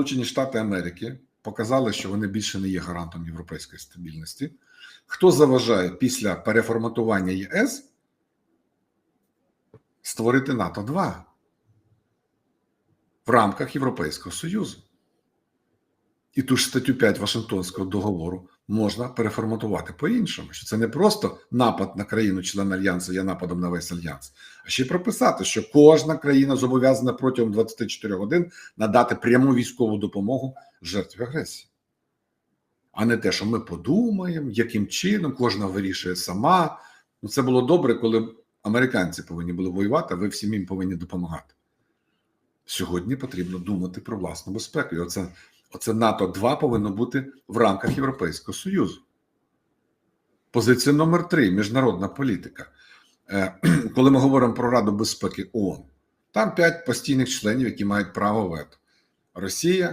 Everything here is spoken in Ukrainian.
Сполучені Штати Америки показали, що вони більше не є гарантом європейської стабільності. Хто заважає після переформатування ЄС створити НАТО 2 в рамках Європейського Союзу? І ту ж статтю 5 Вашингтонського договору можна переформатувати по-іншому, що це не просто напад на країну член альянсу є нападом на весь альянс, а ще прописати, що кожна країна зобов'язана протягом 24 годин надати пряму військову допомогу жертві агресії, а не те, що ми подумаємо, яким чином кожна вирішує сама. Ну, це було добре, коли американці повинні були воювати, а ви всім їм повинні допомагати. Сьогодні потрібно думати про власну безпеку. І оце, оце НАТО 2 повинно бути в рамках Європейського Союзу. Позиція номер 3 міжнародна політика. Е, Коли ми говоримо про Раду безпеки ООН, там 5 постійних членів, які мають право вето: Росія,